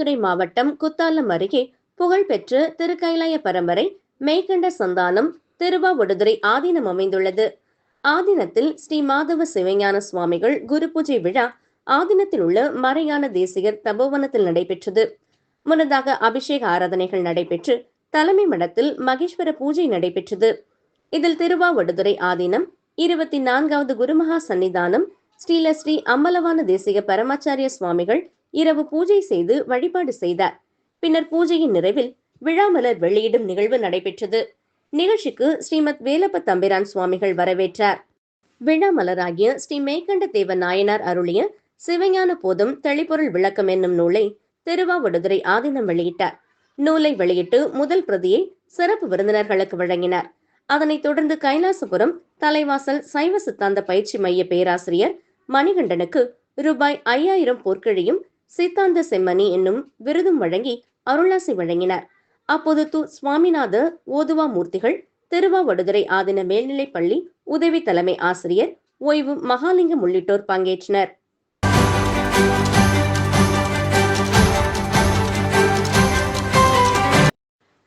மயிலாடுதுறை மாவட்டம் குத்தாலம் அருகே புகழ்பெற்ற திருக்கைலாய பரம்பரை மேய்கண்ட சந்தானம் திருவாவடுதுறை ஆதீனம் அமைந்துள்ளது. ஆதீனத்தில் ஸ்ரீ மாதவ சிவஞான சுவாமிகள் குரு பூஜை விழா ஆதீனத்தில் உள்ள மறையான தேசிகர் தபோவனத்தில் நடைபெற்றது. முன்னதாக அபிஷேக ஆராதனைகள் நடைபெற்று தலைமை மடத்தில் மகேஸ்வர பூஜை நடைபெற்றது. இதில் திருவாவடுதுறை ஆதீனம் இருபத்தி நான்காவது குருமகா சன்னிதானம் ஸ்ரீலஸ்ரீ அம்பலவான தேசிக பரமாச்சாரிய சுவாமிகள் இரவு பூஜை செய்து வழிபாடு செய்தார். பின்னர் பூஜையின் நிறைவில் விழாமலர் வெளியிடும் நிகழ்வு நடைபெற்றது. நிகழ்ச்சிக்கு ஸ்ரீமத் வேலப்ப தம்பிரான் சுவாமிகள் வரவேற்றார். விழாமலராகிய ஸ்ரீ மேய்கண்ட தேவ நாயனார் அருளிய சிவஞான போதும் தெளிப்பொருள் விளக்கம் என்னும் நூலை திருவாவடுதுறை ஆதீனம் வெளியிட்டார். நூலை வெளியிட்டு முதல் பிரதியை சிறப்பு விருந்தினர்களுக்கு வழங்கினார். அதனைத் தொடர்ந்து கைலாசபுரம் தலைவாசல் சைவ சித்தாந்த பயிற்சி மைய பேராசிரியர் மணிகண்டனுக்கு ரூபாய் ஐயாயிரம் பொற்கிழியும் சித்தாந்த செம்மணி என்னும் விருதும் வழங்கி அருளாசி வழங்கினார். அப்போது து சுவாமிநாத ஓதுவா மூர்த்திகள் திருவாவடுதுறை ஆதின மேல்நிலைப் பள்ளி உதவி தலைமை ஆசிரியர் ஓய்வு மகாலிங்கம் உள்ளிட்டோர் பங்கேற்றனர்.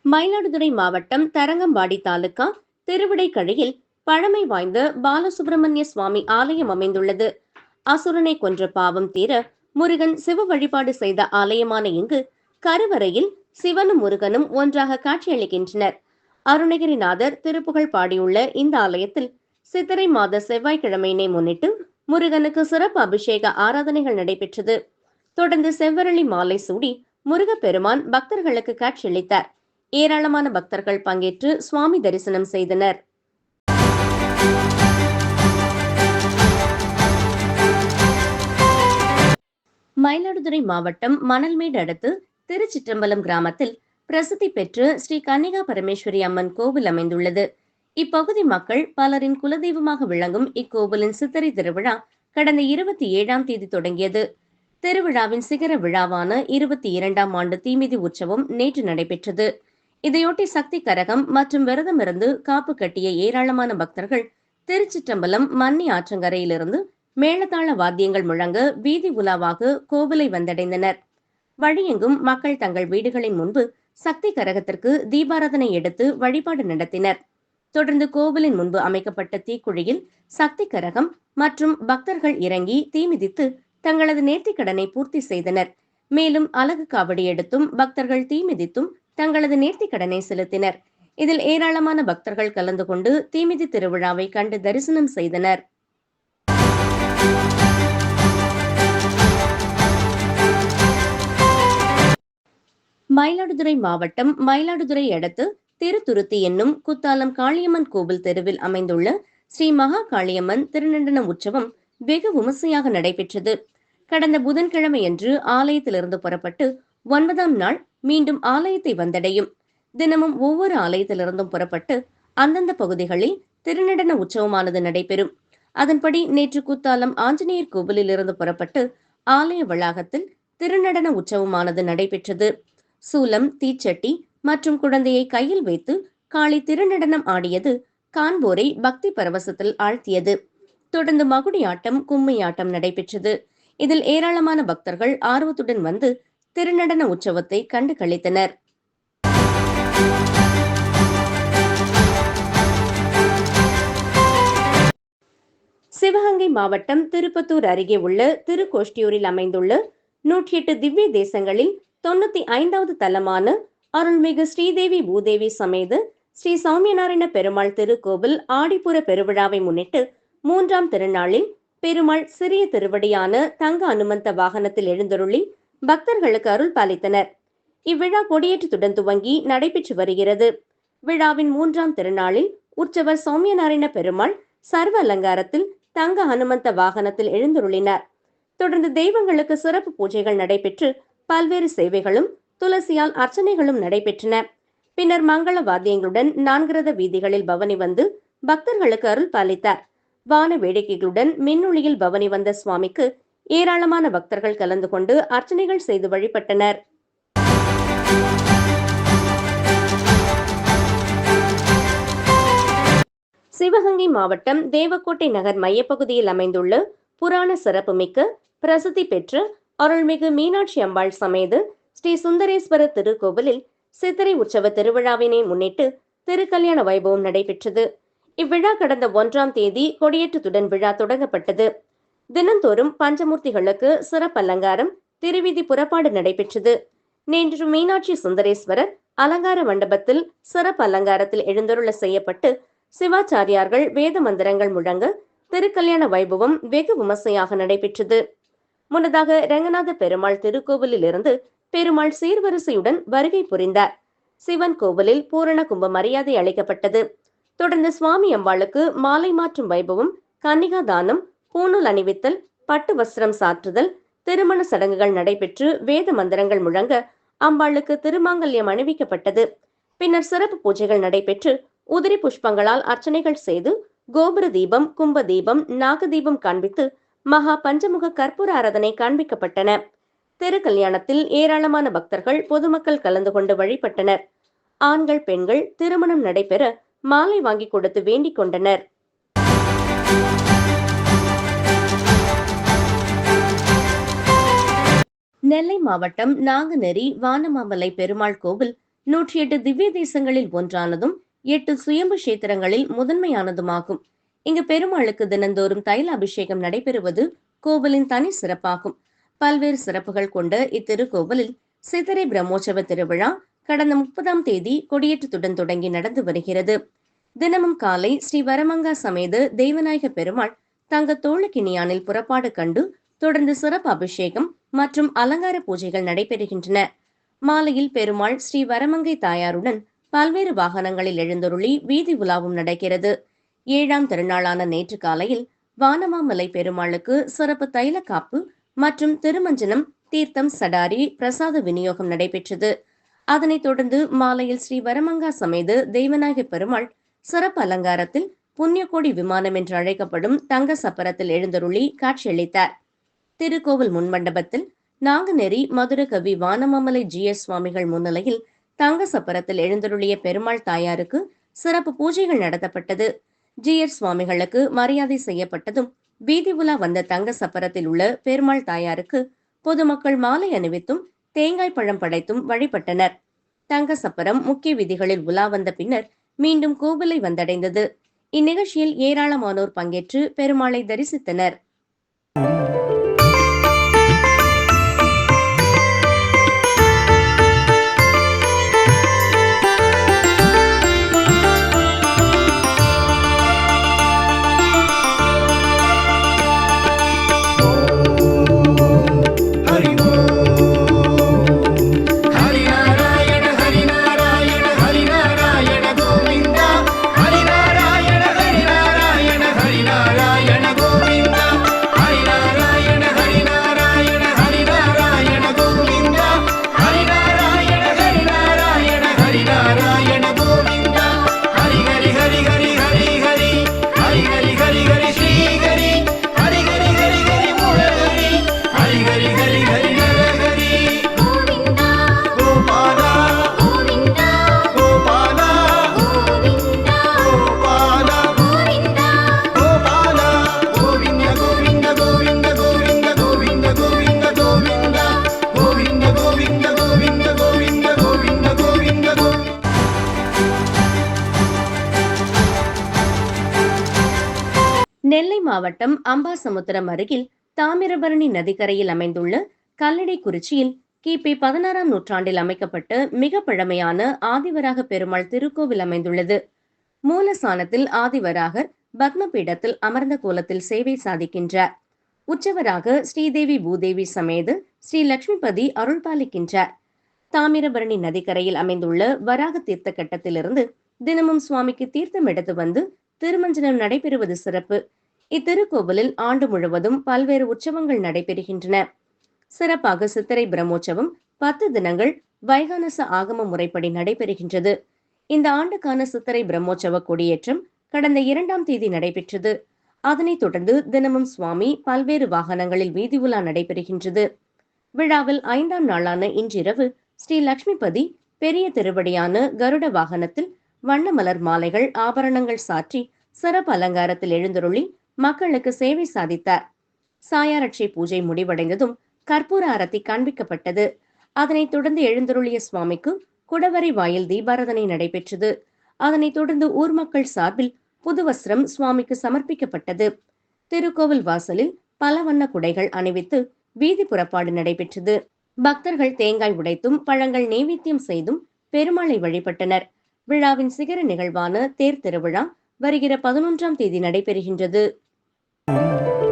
மயிலாடுதுறை மாவட்டம் தரங்கம்பாடி தாலுகா திருவிடைக்கழியில் பழமை வாய்ந்த பாலசுப்பிரமணிய சுவாமி ஆலயம் அமைந்துள்ளது. அசுரனை கொன்ற பாவம் தீர முருகன் சிவ வழிபாடு செய்த ஆலயமான இங்கு கருவறையில் சிவனும் முருகனும் ஒன்றாக காட்சியளிக்கின்றனர். அருணகிரிநாதர் திருப்புகழ் பாடியுள்ள இந்த ஆலயத்தில் சித்திரை மாத செவ்வாய்க்கிழமையினை முன்னிட்டு முருகனுக்கு சிறப்பு அபிஷேக ஆராதனைகள் நடைபெற்றது. தொடர்ந்து செவ்வரளி மாலை சூடி முருகப்பெருமான் பக்தர்களுக்கு காட்சியளித்தார். ஏராளமான பக்தர்கள் பங்கேற்று சுவாமி தரிசனம் செய்தனர். மயிலாடுதுறை மாவட்டம் மணல்மேடு அடுத்து திருச்சிற்றம்பலம் கிராமத்தில் பிரசித்தி பெற்று ஸ்ரீ கன்னிகா பரமேஸ்வரி அம்மன் கோவில் அமைந்துள்ளது. இப்பகுதி மக்கள் பலரின் குலதெய்வமாக விளங்கும் இக்கோவிலின் சித்திரை திருவிழா கடந்த இருபத்தி ஏழாம் தேதி தொடங்கியது. திருவிழாவின் சிகர விழாவான இருபத்தி இரண்டாம் ஆண்டு தீமிதி உற்சவம் நேற்று நடைபெற்றது. இதையொட்டி சக்தி கரகம் மற்றும் விரதமிருந்து காப்பு கட்டிய ஏராளமான பக்தர்கள் திருச்சிற்றம்பலம் மன்னி ஆற்றங்கரையிலிருந்து மேளதாள வாத்தியங்கள் முழங்க வீதி உலாவாக கோவிலை வந்தடைந்தனர். வழியெங்கும் மக்கள் தங்கள் வீடுகளின் முன்பு சக்தி கரகத்திற்கு தீபாராதனை எடுத்து வழிபாடு நடத்தினர். தொடர்ந்து கோவிலின் முன்பு அமைக்கப்பட்ட தீக்குழியில் சக்தி கரகம் மற்றும் பக்தர்கள் இறங்கி தீமிதித்து தங்களது நேர்த்திக் கடனை பூர்த்தி செய்தனர். மேலும் அலகு காவடி எடுத்தும் பக்தர்கள் தீமிதித்தும் தங்களது நேர்த்திக் கடனை செலுத்தினர். இதில் ஏராளமான பக்தர்கள் கலந்து கொண்டு தீமிதி திருவிழாவை கண்டு தரிசனம் செய்தனர். மயிலாடுதுறை மாவட்டம் மயிலாடுதுறை அடுத்து திருத்துருத்தி என்னும் குத்தாலம் காளியம்மன் கோவில் தெருவில் அமைந்துள்ள ஸ்ரீ மகா காளியம்மன் திருநண்டன உற்சவம் வெகு விமர்சையாக நடைபெற்றது. கடந்த புதன்கிழமையன்று ஆலயத்திலிருந்து புறப்பட்டு ஒன்பதாம் நாள் மீண்டும் ஆலயத்தை வந்தடையும். தினமும் ஒவ்வொரு ஆலயத்திலிருந்தும் புறப்பட்டு அந்தந்த பகுதிகளில் திருநடன உற்சவமானது நடைபெறும். அதன்படி நேற்று குத்தாலம் ஆஞ்சநேயர் கோவிலில் இருந்து புறப்பட்டு ஆலய வளாகத்தில் திருநடன உற்சவமானது நடைபெற்றது. சூலம் தீச்சட்டி மற்றும் குழந்தையை கையில் வைத்து காளி திருநடனம் ஆடியது காண்போரை பக்தி பரவசத்தில் ஆழ்த்தியது. தொடர்ந்து மகுடியாட்டம் கும்மியாட்டம் நடைபெற்றது. இதில் ஏராளமான பக்தர்கள் ஆர்வத்துடன் வந்து திருநடன உற்சவத்தை கண்டு கழித்தனர் சிவகங்கை மாவட்டம் திருப்பத்தூர் அருகே உள்ள திருக்கோஷ்டியூரில் அமைந்துள்ள நூற்றி எட்டு திவ்ய தேசங்களில் தொண்ணூத்தி ஐந்தாவது தலமான அருள்மிகு ஸ்ரீதேவி பூதேவி சமேத ஸ்ரீ சௌமியநாராயண பெருமாள் திருக்கோவில் ஆடிப்புற பெருவிழாவை முன்னிட்டு மூன்றாம் திருநாளில் பெருமாள் சிறிய திருவடியான தங்க அனுமந்த வாகனத்தில் எழுந்தருளி பக்தர்களுக்கு அருள் பாலித்தனர். இவ்விழா கொடியேற்றத்துடன் துவங்கி நடைபெற்று வருகிறது. விழாவின் மூன்றாம் திருநாளில் உற்சவர் சௌமியநாராயண பெருமாள் சர்வ அலங்காரத்தில் தங்க அனுமந்த வாகனத்தில் எழுந்தருளினார். தொடர்ந்து தெய்வங்களுக்கு சிறப்பு பூஜைகள் நடைபெற்று பல்வேறு சேவைகளும் துளசியால் அர்ச்சனைகளும் நடைபெற்றன. பின்னர் மங்கள வாத்தியங்களுடன் நான்கிரத வீதிகளில் பவனி வந்து பக்தர்களுக்கு அருள் பாலித்தார். வான வேடிக்கைகளுடன் மின்னொளியில் பவனி வந்த சுவாமிக்கு ஏராளமான பக்தர்கள் கலந்து கொண்டு அர்ச்சனைகள் செய்து வழிபட்டனர். சிவகங்கை மாவட்டம் தேவக்கோட்டை நகர் மையப்பகுதியில் அமைந்துள்ள புராண சிறப்புமிக்க பிரசித்தி பெற்ற அருள்மிகு மீனாட்சி அம்பாள் சமேது ஸ்ரீ சுந்தரேஸ்வரர் திருக்கோவிலில் சித்திரை உற்சவ திருவிழாவினை முன்னிட்டு திருக்கல்யாண வைபவம் நடைபெற்றது. இவ்விழா கடந்த ஒன்றாம் தேதி கொடியேற்றத்துடன் விழா தொடங்கப்பட்டது. தினந்தோறும் பஞ்சமூர்த்திகளுக்கு சிறப்பு அலங்காரம் திருவிதி புறப்பாடு நடைபெற்றது. நேற்று மீனாட்சி சுந்தரேஸ்வரர் அலங்கார மண்டபத்தில் சிறப்பு அலங்காரத்தில் எழுந்தருள செய்யப்பட்டு சிவாச்சாரியார்கள் வேத மந்திரங்கள் முழங்க திருக்கல்யாண வைபவம் வெகு விமர்சையாக நடைபெற்றது. முன்னதாக ரங்கநாத பெருமாள் திருக்கோவிலில் இருந்து பெருமாள் சீர்வரிசையுடன் வருகை புரிந்தார். சிவன் கோவிலில் பூரண கும்ப மரியாதை அளிக்கப்பட்டது. தொடர்ந்து சுவாமி அம்பாளுக்கு மாலை மாற்றும் வைபவம் கன்னிகா தானம் பூணூல் அணிவித்தல் பட்டு வஸ்திரம் சாற்றுதல் திருமண சடங்குகள் நடைபெற்று வேத மந்திரங்கள் முழங்க அம்பாளுக்கு திருமாங்கல்யம் அணிவிக்கப்பட்டது. பின்னர் சிறப்பு பூஜைகள் நடைபெற்று உதிரி புஷ்பங்களால் அர்ச்சனைகள் செய்து கோபுர தீபம் கும்ப தீபம் நாக தீபம் காண்பித்து மகா பஞ்சமுக கற்பூர ஆராதனை காண்பிக்கப்பட்டன. திருக்கல்யாணத்தில் ஏராளமான பக்தர்கள் பொதுமக்கள் கலந்து கொண்டு வழிபட்டனர். ஆண்கள் பெண்கள் திருமணம் நடைபெற மாலை வாங்கி கொடுத்து வேண்டிக் கொண்டனர். நெல்லை மாவட்டம் நாங்குநெறி வானமாமலை பெருமாள் கோவில் நூற்றி எட்டு திவ்ய தேசங்களில் ஒன்றானதும் எட்டு சுயம்பு கஷேத்திரங்களில் முதன்மையானதுமாகும். இங்கு பெருமாளுக்கு தினந்தோறும் தைல அபிஷேகம் நடைபெறுவது கோவிலின் தனி சிறப்பாகும். பல்வேறு சிறப்புகள் கொண்ட இத்திருக்கோவிலில் சிதறை பிரம்மோற்சவ திருவிழா கடந்த முப்பதாம் தேதி கொடியேற்றத்துடன் தொடங்கி நடந்து வருகிறது. தினமும் காலை ஸ்ரீ வரமங்கா சமேத தெய்வநாயக பெருமாள் தங்க தோளுக்கினியானில் புறப்பாடு கண்டு தொடர்ந்து சிறப்பு அபிஷேகம் மற்றும் அலங்கார பூஜைகள் நடைபெறுகின்றன. மாலையில் பெருமாள் ஸ்ரீ வரமங்கை தாயாருடன் பல்வேறு வாகனங்களில் எழுந்தருளி வீதி உலாவும் நடக்கிறது. ஏழாம் திருநாளான நேற்று காலையில் வானமாமலை பெருமாளுக்கு சிறப்பு தைல காப்பு மற்றும் திருமஞ்சனம் தீர்த்தம் சடாரி பிரசாத விநியோகம் நடைபெற்றது. அதனைத் தொடர்ந்து மாலையில் ஸ்ரீ வரமங்கா சமைது தெய்வநாயகி பெருமாள் சிறப்பு அலங்காரத்தில் புண்ணியக்கோடி விமானம் என்று அழைக்கப்படும் தங்க சப்பரத்தில் எழுந்தருளி காட்சியளித்தார். திருக்கோவில் முன்மண்டபத்தில் நாங்குநெறி மதுரகவி வானமாமலை ஜி எஸ் சுவாமிகள் முன்னிலையில் தங்க சப்பரத்தில் எழுந்தருளிய பெருமாள் தாயாருக்கு சிறப்பு பூஜைகள் நடத்தப்பட்டது. ஜி எர் சுவாமிகளுக்கு மரியாதை செய்யப்பட்டதும் வீதி உலா வந்த தங்க சப்பரத்தில் உள்ள பெருமாள் தாயாருக்கு பொதுமக்கள் மாலை அணிவித்தும் தேங்காய் பழம் படைத்தும் வழிபட்டனர். தங்க சப்பரம் முக்கிய விதிகளில் உலா வந்த பின்னர் மீண்டும் கோவிலை வந்தடைந்தது. இந்நிகழ்ச்சியில் ஏராளமானோர் பங்கேற்று பெருமாளை தரிசித்தனர். மாவட்டம் அம்பாசமுத்திரம் அருகில் தாமிரபரணி நதிக்கரையில் அமைந்துள்ள கல்லடை குறிச்சியில் கிபி பதினாறாம் நூற்றாண்டில் அமைக்கப்பட்ட மிக பழமையான ஆதிவராக பெருமாள் திருக்கோவில் அமைந்துள்ளது. மூலசானத்தில் ஆதிவராகர் பத்மபீடத்தில் அமர்ந்த கோலத்தில் சேவை சாதிக்கின்றார். உற்சவராக ஸ்ரீதேவி பூதேவி சமேது ஸ்ரீ லட்சுமிபதி அருள்பாலிக்கின்றார் தாமிரபரணி நதிக்கரையில் அமைந்துள்ள வராக தீர்த்த கட்டத்திலிருந்து தினமும் சுவாமிக்கு தீர்த்தம் எடுத்து வந்து திருமஞ்சனம் நடைபெறுவது சிறப்பு. இத்திருக்கோவிலில் ஆண்டு முழுவதும் பல்வேறு உற்சவங்கள் நடைபெறுகின்றன. சிறப்பாக சித்திரை பிரம்மோற்சவம் பத்து தினங்கள் வைகானச ஆகம முறைப்படி நடைபெறுகின்றது. இந்த ஆண்டுக்கான சித்திரை பிரம்மோற்சவ கொடியேற்றம் கடந்த இரண்டாம் தேதி நடைபெற்றது. அதனைத் தொடர்ந்து தினமும் சுவாமி பல்வேறு வாகனங்களில் வீதி உலா நடைபெறுகின்றது. விழாவில் ஐந்தாம் நாளான இன்றிரவு ஸ்ரீ லட்சுமிபதி பெரிய திருவடியான கருட வாகனத்தில் வண்ணமலர் மாலைகள் ஆபரணங்கள் சாற்றி சிறப்பு அலங்காரத்தில் எழுந்தருளி மக்களுக்கு சேவை சாதித்தார். சாயாரட்சை பூஜை முடிவடைந்ததும் கற்பூர அரத்தி காண்பிக்கப்பட்டது. அதனைத் தொடர்ந்து எழுந்தருளிய சுவாமிக்கு குடவரை வாயில் தீபாராதனை நடைபெற்றது. அதனைத் தொடர்ந்து ஊர் மக்கள் சார்பில் புதுவஸ்திரம் சுவாமிக்கு சமர்ப்பிக்கப்பட்டது. திருக்கோவில் வாசலில் பல வண்ண குடைகள் அணிவித்து வீதி புறப்பாடு நடைபெற்றது. பக்தர்கள் தேங்காய் உடைத்தும் பழங்கள் நெய்வேத்தியம் செய்தும் பெருமாளை வழிபட்டனர். விழாவின் சிகர நிகழ்வான தேர் திருவிழா வருகிற பதினொன்றாம் தேதி நடைபெறுகின்றது. 嗯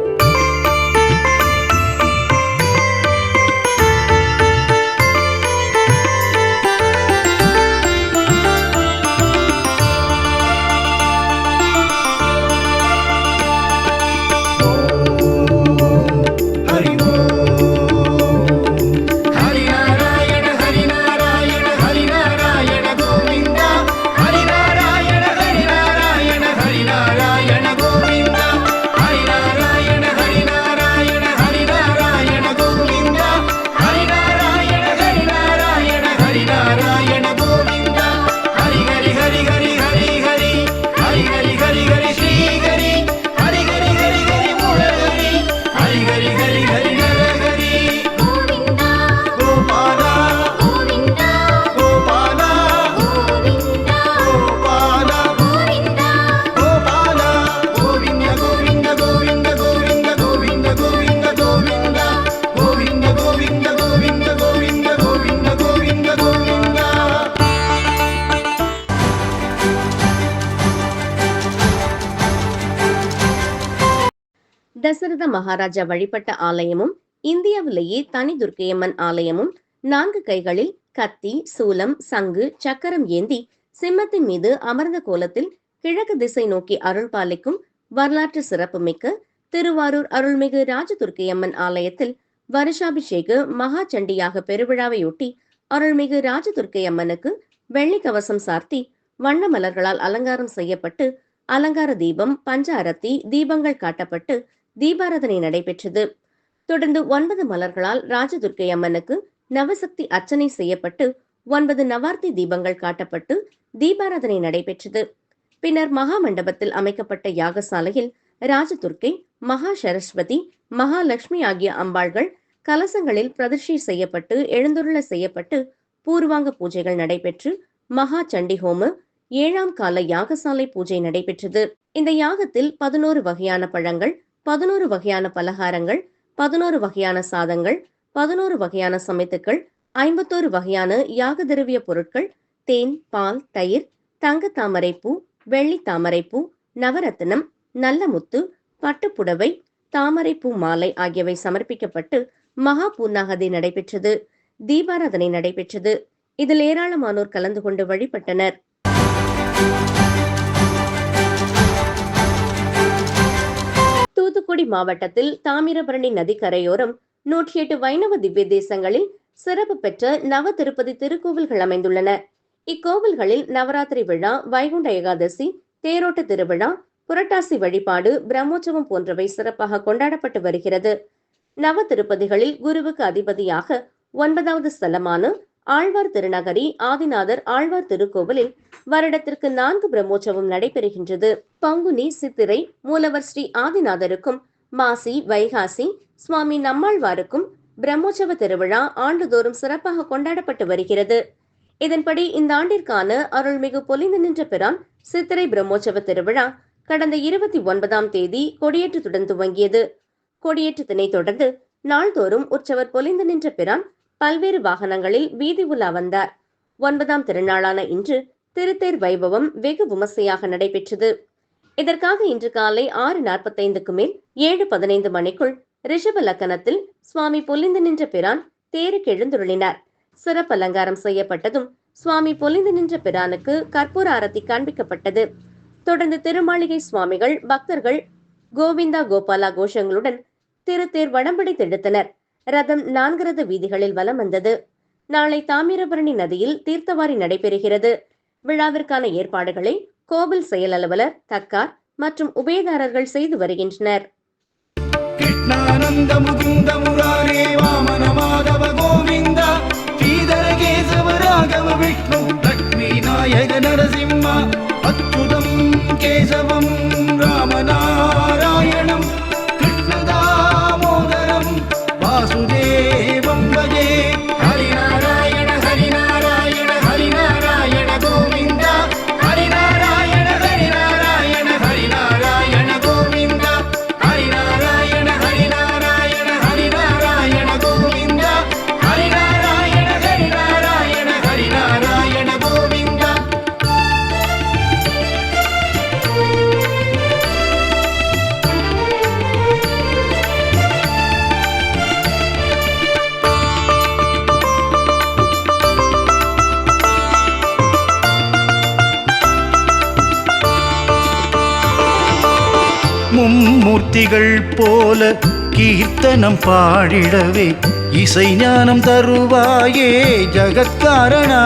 தசரத மகாராஜா வழிபட்ட ஆலயமும் இந்தியாவிலேயே தனி துர்க்கையம்மன் ஆலயமும் நான்கு கைகளில் கத்தி சூலம் சங்கு சக்கரம் ஏந்தி சிம்மத்தின் மீது அமர்ந்த கோலத்தில் கிழக்கு திசை நோக்கி அருள் பாலிக்கும் வரலாற்று சிறப்புமிக்க திருவாரூர் அருள்மிகு ராஜதுர்க்கையம்மன் ஆலயத்தில் வருஷாபிஷேக மகா சண்டியாக பெருவிழாவையொட்டி அருள்மிகு ராஜதுர்க்கையம்மனுக்கு வெள்ளி கவசம் சார்த்தி வண்ண மலர்களால் அலங்காரம் செய்யப்பட்டு அலங்கார தீபம் பஞ்ச அரத்தி தீபங்கள் காட்டப்பட்டு தீபாராதனை நடைபெற்றது. தொடர்ந்து ஒன்பது மலர்களால் ராஜதுர்க்கை அம்மனுக்கு நவசக்தி அர்ச்சனை செய்யப்பட்டு ஒன்பது நவார்த்தி தீபங்கள் காட்டப்பட்டு தீபாராதனை நடைபெற்றது. பின்னர் மகா மண்டபத்தில் அமைக்கப்பட்ட யாகசாலையில் ராஜதுர்க்கை மகா சரஸ்வதி மகாலட்சுமி ஆகிய அம்பாள்கள் கலசங்களில் பிரதிஷ்டை செய்யப்பட்டு எழுந்துருள செய்யப்பட்டு பூர்வாங்க பூஜைகள் நடைபெற்று மகா சண்டி ஹோம ஏழாம் கால யாகசாலை பூஜை நடைபெற்றது. இந்த யாகத்தில் பதினோரு வகையான பழங்கள் பதினோரு வகையான பலகாரங்கள் பதினோரு வகையான சாதங்கள் பதினோரு வகையான சமைத்துக்கள் ஐம்பத்தோரு வகையான யாக திரவிய பொருட்கள் தேன் பால் தயிர் தங்க தாமரைப்பூ வெள்ளி தாமரைப்பூ நவரத்தினம் நல்ல முத்து பட்டுப்புடவை தாமரைப்பூ மாலை ஆகியவை சமர்ப்பிக்கப்பட்டு மகா பூர்ணாகதி நடைபெற்றது. தீபாராதனை நடைபெற்றது. இதில் ஏராளமானோர் கலந்து கொண்டு வழிபட்டனர். தூத்துக்குடி மாவட்டத்தில் தாமிரபரணி நதிக்கரையோரம் நூற்றி எட்டு வைணவ திவ்ய தேசங்களில் சிறப்பு பெற்ற நவ திருப்பதி திருக்கோவில்கள் அமைந்துள்ளன. இக்கோவில்களில் நவராத்திரி விழா வைகுண்ட ஏகாதசி தேரோட்ட திருவிழா புரட்டாசி வழிபாடு பிரம்மோற்சவம் போன்றவை சிறப்பாக கொண்டாடப்பட்டு வருகிறது. நவ திருப்பதிகளில் குருவுக்கு அதிபதியாக ஒன்பதாவது ஸ்தலமான ஆழ்வார் திருநகரி ஆதிநாதர் ஆழ்வார் திருக்கோவிலில் வருடத்திற்கு நான்கு பிரம்மோற்சவம் நடைபெறுகின்றது. பங்குனி சித்திரை மூலவர் ஸ்ரீ ஆதிநாதருக்கும் மாசி வைகாசி சுவாமி நம்மாழ்வாருக்கும் பிரம்மோற்சவ திருவிழா ஆண்டுதோறும் சிறப்பாக கொண்டாடப்பட்டு வருகிறது. இதன்படி இந்த ஆண்டிற்கான அருள்மிகு பொலிந்து நின்ற பிரான் சித்திரை பிரம்மோற்சவ திருவிழா கடந்த இருபத்தி ஒன்பதாம் தேதி கொடியேற்றத்துடன் துவங்கியது. கொடியேற்றத்தினை தொடர்ந்து நாள்தோறும் உற்சவர் பொலிந்து நின்ற பிரான் பல்வேறு வாகனங்களில் வீதி உலா வந்தார். ஒன்பதாம் திருநாளான இன்று திருத்தேர் வைபவம் வெகு விமர்சையாக நடைபெற்றது. இதற்காக இன்று காலை ஆறு நாற்பத்தைந்துக்கு மேல் ஏழு பதினைந்து மணிக்குள் ரிஷப லக்கணத்தில் சுவாமி பொலிந்து நின்ற பிரான் தேருக்கு எழுந்துருளினார். சிறப்பு அலங்காரம் செய்யப்பட்டதும் சுவாமி பொலிந்து நின்ற பிரானுக்கு கற்பூர ஆரத்தி காண்பிக்கப்பட்டது. தொடர்ந்து திருமாளிகை சுவாமிகள் பக்தர்கள் கோவிந்தா கோபாலா கோஷங்களுடன் திருத்தேர் வடம்படி தெடுத்தனர். ரதம் நான்கிறது வீதிகளில் வலம் வந்தது. நாளை தாமிரபரணி நதியில் தீர்த்தவாரி நடைபெறுகிறது. விழாவிற்கான ஏற்பாடுகளை கோவில் செயல் அலுவலர் தக்கார் மற்றும் உபயதாரர்கள் செய்து வருகின்றனர். நரசிம்மா அச்சுதம் கேசவ மூர்த்திகள் போல கீர்த்தனம் பாடிடவே இசை ஞானம் தருவாயே ஜகத்காரணா.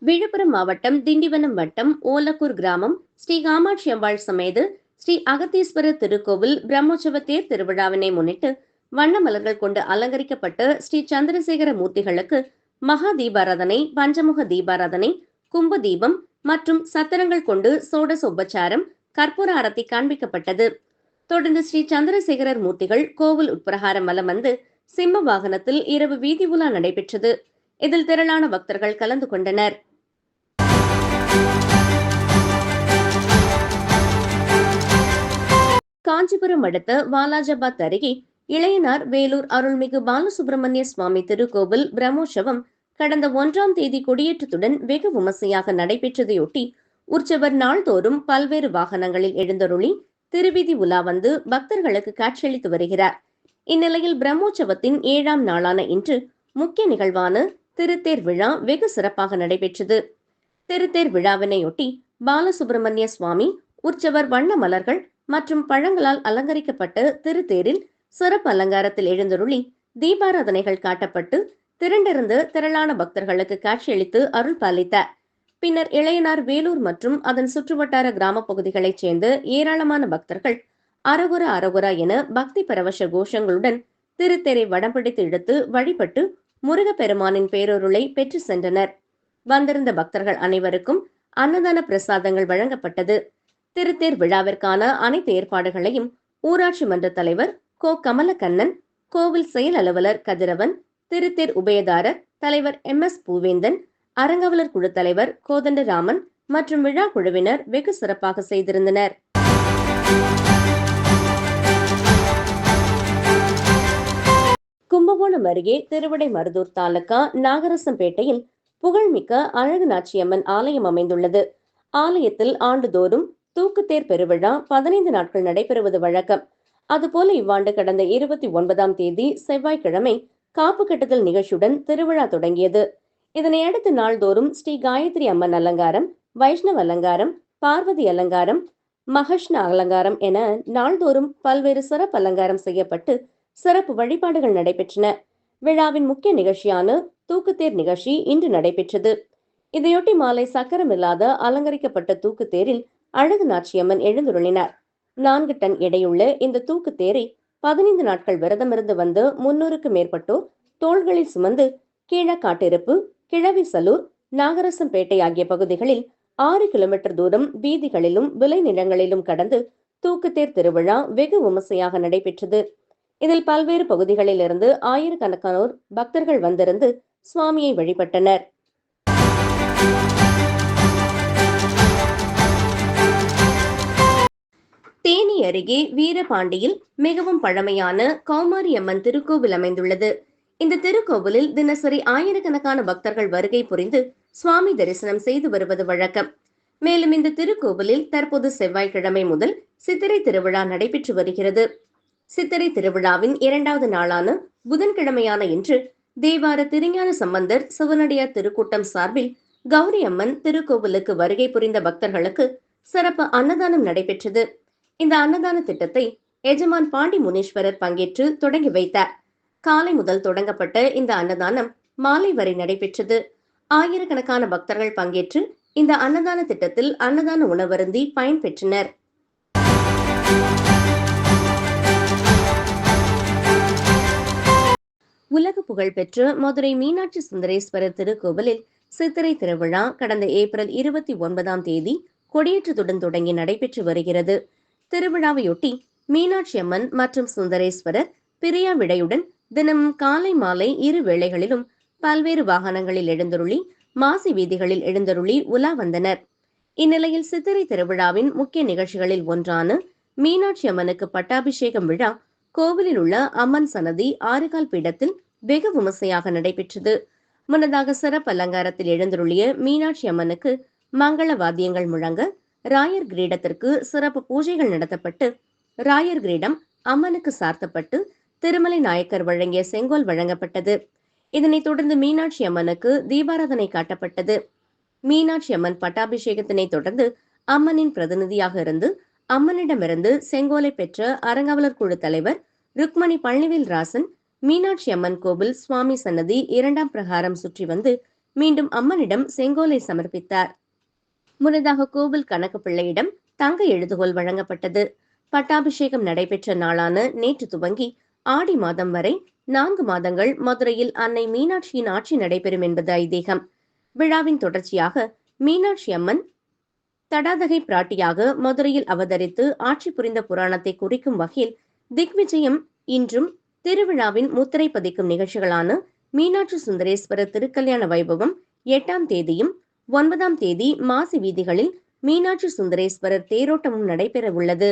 விழுப்புரம் மாவட்டம் திண்டிவனம் வட்டம் ஓலக்கூர் கிராமம் ஸ்ரீ காமாட்சி அம்பாள் சமேது ஸ்ரீ அகத்தீஸ்வரர் திருக்கோவில் பிரம்மோற்சவ தேர் திருவிழாவினை முன்னிட்டு வண்ண மலர்கள் கொண்டு அலங்கரிக்கப்பட்ட ஸ்ரீ சந்திரசேகர மூர்த்திகளுக்கு மகா தீபாராதனை பஞ்சமுக தீபாராதனை கும்புதீபம் மற்றும் சத்திரங்கள் கொண்டு சோடச உபச்சாரம் கற்பூர ஆரத்தி காண்பிக்கப்பட்டது. தொடர்ந்து ஸ்ரீ சந்திரசேகரர் மூர்த்திகள் கோவில் உட்பிரகாரம் வலம் வந்து சிம்ம வாகனத்தில் இரவு வீதி உலா நடைபெற்றது. இதில் திரளான பக்தர்கள் கலந்து கொண்டனர். காஞ்சிபுரம் அடுத்த வாலாஜாபாத் அருகே இளையனார் வேலூர் அருள்மிகு பாலசுப்பிரமணிய சுவாமி திருக்கோவில் பிரம்மோற்சவம் கடந்த ஒன்றாம் தேதி கொடியேற்றத்துடன் வெகு விமர்சையாக நடைபெற்றதையொட்டி உற்சவர் நாள்தோறும் பல்வேறு வாகனங்களில் எழுந்தருளி திருவிதி உலா வந்து பக்தர்களுக்கு காட்சியளித்து வருகிறார். இந்நிலையில் பிரம்மோற்சவத்தின் ஏழாம் நாளான இன்று முக்கிய நிகழ்வான திருத்தேர் விழா வெகு சிறப்பாக நடைபெற்றது. திருத்தேர் விழாவினையொட்டி பாலசுப்பிரமணிய சுவாமி உற்சவர் வண்ண மலர்கள் மற்றும் பழங்களால் அலங்கரிக்கப்பட்ட திருத்தேரில் சிறப்பு அலங்காரத்தில் எழுந்தருளி தீபாராதனைகள் காட்டப்பட்டு திரண்டிருந்து திரளான பக்தர்களுக்கு காட்சியளித்து அருள் பாலித்தார் பின்னர் இளையனார் வேலூர் மற்றும் அதன் சுற்றுவட்டார கிராம பகுதிகளைச் சேர்ந்த ஏராளமான பக்தர்கள் அரகுர அரகுரா என பக்தி பரவச கோஷங்களுடன் திருத்தேரை வடம் பிடித்து இழுத்து வழிபட்டு முருகப்பெருமானின் பேரொருளை பெற்று சென்றனர். வந்திருந்த பக்தர்கள் அனைவருக்கும் அன்னதான பிரசாதங்கள் வழங்கப்பட்டது. திருத்தேர் விழாவிற்கான அனைத்து ஏற்பாடுகளையும் ஊராட்சி மன்ற தலைவர் கோ. கமலக்கண்ணன் கோவில் செயல் அலுவலர் கதிரவன் திருத்தேர் உபயதாரர் தலைவர் எம் எஸ் பூவேந்தன் அரங்கவலர் குழு தலைவர் கோதண்டராமன் மற்றும் விழா குழுவினர் வெகு சிறப்பாக செய்திருந்தனர். கும்பகோணம் அருகே திருவிடைமருதூர் தாலுகா நாகரசம்பேட்டையில் புகழ்மிக்க அழகு நாச்சியம்மன் ஆலயம் அமைந்துள்ளது. ஆலயத்தில் ஆண்டுதோறும் தூக்குத்தேர் பெருவிழா பதினைந்து நாட்கள் நடைபெறுவது வழக்கம். அதுபோல இவ்வாண்டு கடந்த இருபத்தி ஒன்பதாம் தேதி செவ்வாய்க்கிழமை காப்பு கட்டுதல் நிகழ்ச்சியுடன் திருவிழா தொடங்கியது. இதனை அடுத்து நாள்தோறும் ஸ்ரீ காயத்ரி அம்மன் அலங்காரம் வைஷ்ணவ அலங்காரம் பார்வதி அலங்காரம் மகஷ்ண அலங்காரம் என நாள்தோறும் பல்வேறு சிறப்பு அலங்காரம் செய்யப்பட்டு சிறப்பு வழிபாடுகள் நடைபெற்றன. விழாவின் முக்கிய நிகழ்ச்சியான தூக்குத்தேர் நிகழ்ச்சி இன்று நடைபெற்றது. இதையொட்டி மாலை சக்கரம் இல்லாத அலங்கரிக்கப்பட்ட தூக்குத்தேரில் அழகு நாச்சியம்மன் எழுந்துருளினார். நான்கு டன் எடையுள்ள இந்த தூக்குத்தேரை பதினைந்து நாட்கள் விரதமிருந்து வந்து முன்னூறுக்கு மேற்பட்டோர் தோள்களில் சுமந்து கீழக்காட்டிருப்பு கிழவி சலூர் நாகரசம்பேட்டை ஆகிய பகுதிகளில் ஆறு கிலோமீட்டர் தூரம் வீதிகளிலும் விளைநிலங்களிலும் கடந்து தூக்குத்தேர் திருவிழா வெகு விமர்சையாக நடைபெற்றது. இதில் பல்வேறு பகுதிகளில் இருந்து ஆயிரக்கணக்கானோர் பக்தர்கள் வந்திருந்து சுவாமியை வழிபட்டனர். அருகே வீரபாண்டியில் மிகவும் பழமையான கௌமாரியம்மன் திருக்கோவில் அமைந்துள்ளது. இந்த திருக்கோவிலில் தினசரி ஆயிரக்கணக்கான பக்தர்கள் வருகை புரிந்து சுவாமி தரிசனம் செய்து வருவது வழக்கம். மேலும் இந்த திருக்கோவிலில் தற்போது செவ்வாய்க்கிழமை முதல் சித்திரை திருவிழா நடைபெற்று வருகிறது. சித்திரை திருவிழாவின் இரண்டாவது நாளான புதன்கிழமையான இன்று தேவார திருஞான சம்பந்தர் சிவனடியார் திருக்கூட்டம் சார்பில் கௌரி அம்மன் திருக்கோவிலுக்கு வருகை புரிந்த பக்தர்களுக்கு சிறப்பு அன்னதானம் நடைபெற்றது. இந்த அன்னதான திட்டத்தை எஜமான் பாண்டி முனீஸ்வரர் பங்கேற்று தொடங்கி வைத்தார். காலை முதல் தொடங்கப்பட்ட இந்த அன்னதானம் மாலை வரை நடைபெற்றது. ஆயிரக்கணக்கான பக்தர்கள் பங்கேற்று இந்த அன்னதான திட்டத்தில் அன்னதான உணவருந்தி பயன்பெற்றனர். உலக புகழ்பெற்ற மதுரை மீனாட்சி சுந்தரேஸ்வரர் திருக்கோவிலில் சித்திரை திருவிழா கடந்த ஏப்ரல் இருபத்தி ஒன்பதாம் தேதி கொடியேற்றத்துடன் தொடங்கி நடைபெற்று வருகிறது. திருவிழாவையொட்டி மீனாட்சி அம்மன் மற்றும் சுந்தரேஸ்வரர் பிரியா விடையுடன் தினமும் காலை மாலை இரு வேளைகளிலும் பல்வேறு வாகனங்களில் எழுந்தருளி மாசி வீதிகளில் எழுந்தருளி உலா வந்தனர். இந்நிலையில் சித்திரை திருவிழாவின் முக்கிய நிகழ்ச்சிகளில் ஒன்றான மீனாட்சி அம்மனுக்கு பட்டாபிஷேகம் விழா கோவிலில் உள்ள அம்மன் சன்னதி ஆறுகால் பீடத்தில் வெகு விமர்சையாக நடைபெற்றது. முன்னதாக சிறப்பு அலங்காரத்தில் எழுந்தருளிய மீனாட்சி அம்மனுக்கு மங்கள வாத்தியங்கள் முழங்க ராயர் கிரீடத்திற்கு சிறப்பு பூஜைகள் நடத்தப்பட்டு ராயர் கிரீடம் அம்மனுக்கு சார்த்தப்பட்டு திருமலை நாயக்கர் வழங்கிய செங்கோல் வழங்கப்பட்டது. இதனைத் தொடர்ந்து மீனாட்சி அம்மனுக்கு தீபாராதனை காட்டப்பட்டது. மீனாட்சி அம்மன் பட்டாபிஷேகத்தினை தொடர்ந்து அம்மனின் பிரதிநிதியாக இருந்து அம்மனிடமிருந்து செங்கோலை பெற்ற அரங்காவலர் குழு தலைவர் ருக்மணி பழனிவேல் ராசன் மீனாட்சி அம்மன் கோவில் சுவாமி சன்னதி இரண்டாம் பிரகாரம் சுற்றி வந்து மீண்டும் அம்மனிடம் செங்கோலை சமர்ப்பித்தார். முன்னதாக கோவில் கணக்கு பிள்ளையிடம் தங்க எழுதுகோல் வழங்கப்பட்டது. பட்டாபிஷேகம் நடைபெற்ற நாளான நேற்று துவங்கி ஆடி மாதம் வரை நான்கு மாதங்கள் மதுரையில் அன்னை மீனாட்சியின் ஆட்சி நடைபெறும் என்பது ஐதீகம். விழாவின் தொடர்ச்சியாக மீனாட்சி அம்மன் தடாதகை பிராட்டியாக மதுரையில் அவதரித்து ஆட்சி புரிந்த புராணத்தை குறிக்கும் வகையில் திக்விஜயம் இன்றும் திருவிழாவின் முத்திரை பதிக்கும் நிகழ்ச்சிகளான மீனாட்சி சுந்தரேஸ்வரர் திருக்கல்யாண வைபவம் எட்டாம் தேதியும் ஒன்பதாம் தேதி மாசி வீதிகளில் மீனாட்சி சுந்தரேஸ்வரர் தேரோட்டமும் நடைபெற உள்ளது